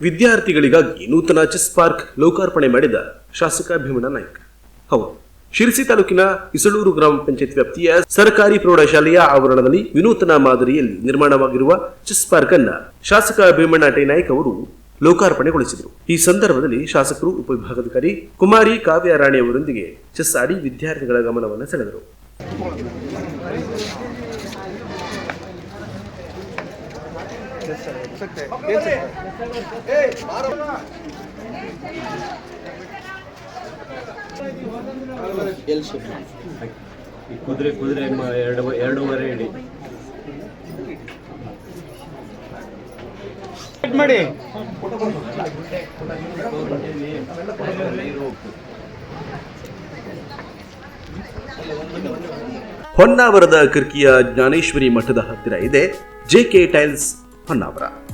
ವಿದ್ಯಾರ್ಥಿಗಳಿಗಾಗಿ ನೂತನ chess park ಲೋಕಾರ್ಪಣೆ ಮಾಡಿದ ಶಾಸಕ ಭೀಮಣ್ಣ ನಾಯ್ಕ. ಹೌದು. ಶಿರಸಿ ತಾಲೂಕಿನ ಇಸಳೂರು ಗ್ರಾಮ ಪಂಚಾಯತ್ ವ್ಯಾಪ್ತಿಯ ಸರ್ಕಾರಿ ಪ್ರೌಢಶಾಲೆಯ ಆವರಣದಲ್ಲಿ ವಿನೂತನ ಮಾದರಿಯಲ್ಲಿ ನಿರ್ಮಾಣವಾಗಿರುವ ಚೆಸ್ ಪಾರ್ಕ್ ಅನ್ನ ಶಾಸಕ ಭೀಮಣ್ಣ ನಾಯ್ಕ ಅವರು ಲೋಕಾರ್ಪಣೆಗೊಳಿಸಿದರು. ಈ ಸಂದರ್ಭದಲ್ಲಿ ಶಾಸಕರು, ಉಪವಿಭಾಗಾಧಿಕಾರಿ ಕುಮಾರಿ ಕಾವ್ಯ ರಾಣಿ ಅವರೊಂದಿಗೆ ಚೆಸ್ ಆಡಿ ವಿದ್ಯಾರ್ಥಿಗಳ ಗಮನವನ್ನು ಸೆಳೆದರು. ಈ ಕುದುರೆ ಕುದುರೆ ಎರಡು ಎರಡೂವರೆ ಇಡಿ. ಮಾಡಿ. ಹೊನ್ನಾವರದ ಕಿರ್ಕಿಯ ಜ್ಞಾನೇಶ್ವರಿ ಮಠದ ಹತ್ತಿರ ಇದೆ ಜೆಕೆ ಟೈಲ್ಸ್ ಹೊನ್ನಾವರ.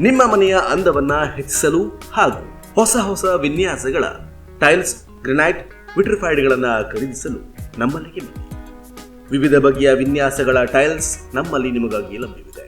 ನಿಮ್ಮ ಮನೆಯ ಅಂದವನ್ನ ಹೆಚ್ಚಿಸಲು ಹಾಗೂ ಹೊಸ ಹೊಸ ವಿನ್ಯಾಸಗಳ ಟೈಲ್ಸ್, ಗ್ರೆನೈಟ್, ವಿಟ್ರಿಫೈಡ್ಗಳನ್ನು ಖರೀದಿಸಲು ನಮ್ಮಲ್ಲಿಗೆ ವಿವಿಧ ಬಗೆಯ ವಿನ್ಯಾಸಗಳ ಟೈಲ್ಸ್ ನಮ್ಮಲ್ಲಿ ನಿಮಗಾಗಿ ಲಭ್ಯವಿದೆ.